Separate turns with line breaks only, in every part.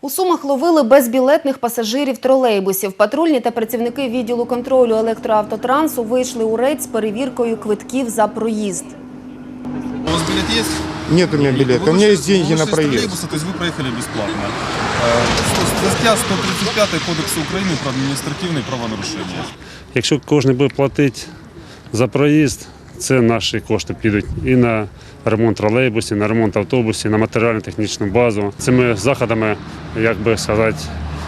У Сумах ловили безбілетних пасажирів тролейбусів. Патрульні та працівники відділу контролю електроавтотрансу вийшли у рейд з перевіркою квитків за проїзд.
У вас билет есть?
Нет у меня билета,
Вы
у меня
вышли-
есть деньги
вы
на
вышли из
проезд.
троллейбуса, то есть вы проехали бесплатно. Э, сто- Стаття 135 Кодексу України про адміністративне правонарушення.
Якщо кожен буде платити за проїзд, це наші кошти підуть і на ремонт тролейбусів, на ремонт автобусів, на матеріально-технічну базу. Цими заходами, як би сказати,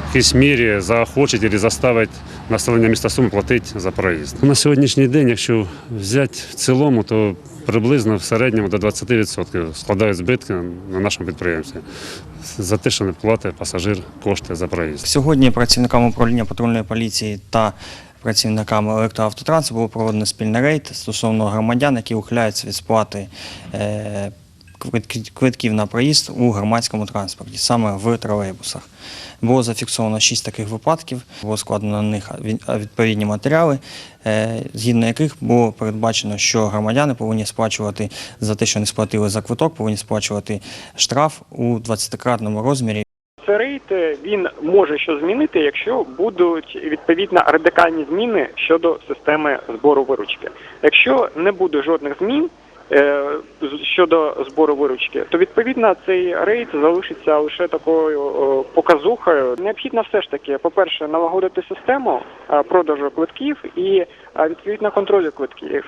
в якійсь мірі заохочить або заставить населення міста Суми платити за проїзд. На сьогоднішній день, якщо взяти в цілому, то приблизно в середньому до 20% складають збитки на нашому підприємстві за те, що не платить пасажир кошти за проїзд.
Сьогодні працівниками управління патрульної поліції та працівниками електроавтотрансу було проведено спільний рейд стосовно громадян, які ухиляються від сплати е, квитків на проїзд у громадському транспорті, саме в тролейбусах. Було зафіксовано шість таких випадків, було складено на них відповідні матеріали, е, згідно яких було передбачено, що громадяни повинні сплачувати за те, що не сплатили за квиток, повинні сплачувати штраф у 20-кратному розмірі.
Цей рейд він може що змінити, якщо будуть відповідно радикальні зміни щодо системи збору виручки. Якщо не буде жодних змін е, щодо збору виручки, то відповідно цей рейд залишиться лише такою показухою. Необхідно все ж таки, по-перше, налагодити систему е, продажу квитків і е, відповідно контролю квитків.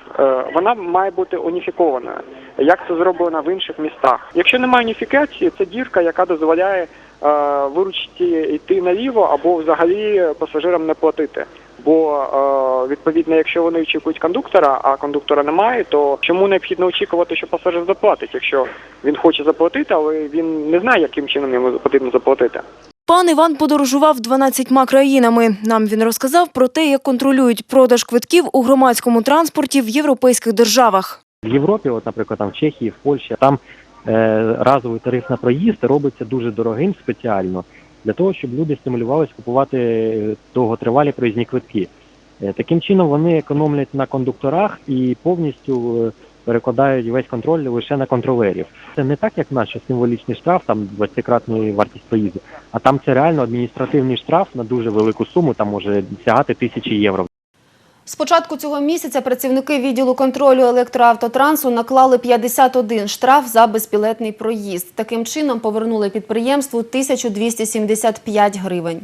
Вона має бути уніфікованою, як це зроблено в інших містах. Якщо немає уніфікації, це дірка, яка дозволяє е, виручити йти наліво або взагалі пасажирам не платити. Бо е, відповідно, якщо вони очікують кондуктора, а кондуктора немає, то чому необхідно очікувати, що пасажир заплатить, якщо він хоче заплатити, але він не знає, яким чином йому потрібно заплатити.
Пан Іван подорожував 12 країнами. Нам він розказав про те, як контролюють продаж квитків у громадському транспорті в європейських державах.
В Європі, от, наприклад, там в Чехії, в Польщі, там разовий тариф на проїзд робиться дуже дорогим спеціально для того, щоб люди стимулювалися купувати е, довготривалі проїзні квитки. Е, таким чином вони економлять на кондукторах і повністю е, перекладають весь контроль лише на контролерів. Це не так, як в нас, символічний штраф, там 20-кратної вартість проїзду, а там це реально адміністративний штраф на дуже велику суму, там може сягати тисячі євро.
З початку цього місяця працівники відділу контролю електроавтотрансу наклали 51 штраф за безпілетний проїзд. Таким чином повернули підприємству 1275 гривень.